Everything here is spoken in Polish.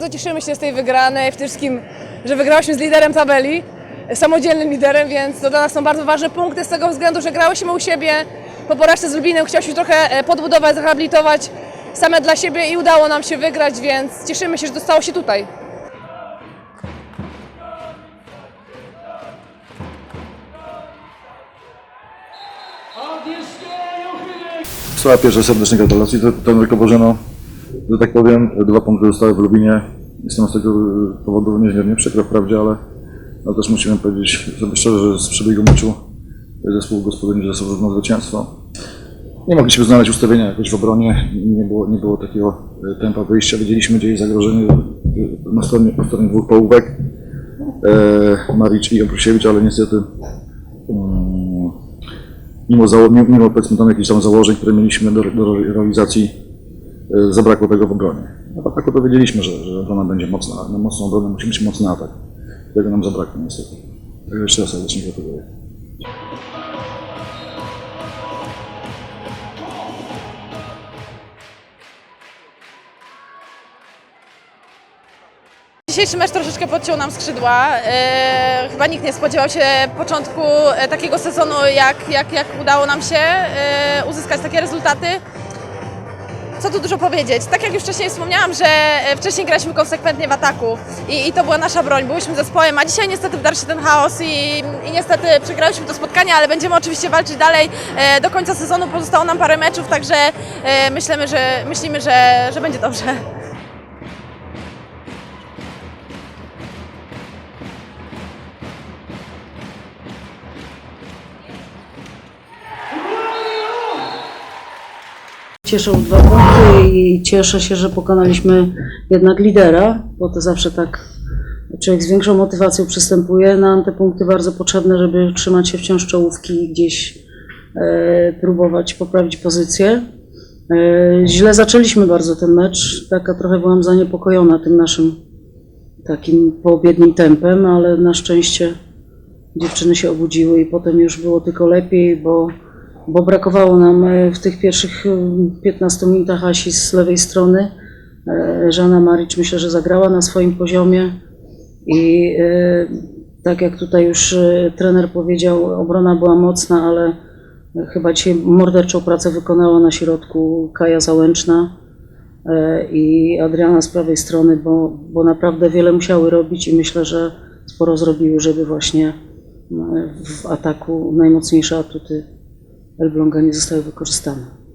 bardzo cieszymy się z tej wygranej, przede wszystkim, że wygrałyśmy z liderem tabeli, samodzielnym liderem, więc to dla nas są bardzo ważne punkty z tego względu, że grałyśmy u siebie po porażce z Lubinem, chciałyśmy trochę e, podbudować, zrehabilitować same dla siebie i udało nam się wygrać, więc cieszymy się, że to stało się tutaj. Cała pierwsza serdeczne gratulacje. Trenerko Bożeno, że tak powiem, dwa punkty zostały w Lubinie. Jestem z tego powodu niezmiernie przykro wprawdzie, ale, ale też musimy powiedzieć sobie szczerze, że z przebiegu meczu zespół gospodyni zasłużył na zwycięstwo. Nie mogliśmy znaleźć ustawienia jakoś w obronie, nie było, nie było takiego e, tempa wyjścia. Wiedzieliśmy, gdzie jest zagrożenie e, na stronie, po stronie dwóch połówek, e, Maric i Oprusiewicz, ale niestety mm, mimo, zało- mimo, mimo powiedzmy tam jakichś tam założeń, które mieliśmy do, do realizacji, zabrakło tego w obronie. A w ataku to wiedzieliśmy, że, że obrona będzie mocna, na mocną obronę musi być mocny atak. Tego nam zabrakło niestety. Także jeszcze raz serdecznie gratuluję. Dzisiejszy mecz troszeczkę podciął nam skrzydła. E, chyba nikt nie spodziewał się początku e, takiego sezonu, jak, jak, jak udało nam się e, uzyskać takie rezultaty. Co tu dużo powiedzieć? Tak jak już wcześniej wspomniałam, że e, wcześniej graliśmy konsekwentnie w ataku i, i to była nasza broń, byliśmy zespołem, a dzisiaj niestety wdarł się ten chaos i, i niestety przegrałyśmy to spotkanie, ale będziemy oczywiście walczyć dalej. E, do końca sezonu pozostało nam parę meczów, także e, myślimy, że, myślimy, że, że będzie dobrze. Cieszą dwa punkty i cieszę się, że pokonaliśmy jednak lidera, bo to zawsze tak człowiek z większą motywacją przystępuje. Nam te punkty bardzo potrzebne, żeby trzymać się wciąż czołówki i gdzieś e, próbować poprawić pozycję. E, źle zaczęliśmy bardzo ten mecz, taka trochę byłam zaniepokojona tym naszym takim poobiednim tempem, ale na szczęście dziewczyny się obudziły i potem już było tylko lepiej, bo, bo brakowało nam e, w tych pierwszych e, 15 minutach Asi z lewej strony. E, Żana Maric myślę, że zagrała na swoim poziomie i e, tak jak tutaj już e, trener powiedział, obrona była mocna, ale chyba dzisiaj morderczą pracę wykonała na środku Kaja Załęczna e, i Adriana z prawej strony, bo, bo naprawdę wiele musiały robić i myślę, że sporo zrobiły, żeby właśnie e, w ataku najmocniejsze atuty Elbląga nie zostały wykorzystane.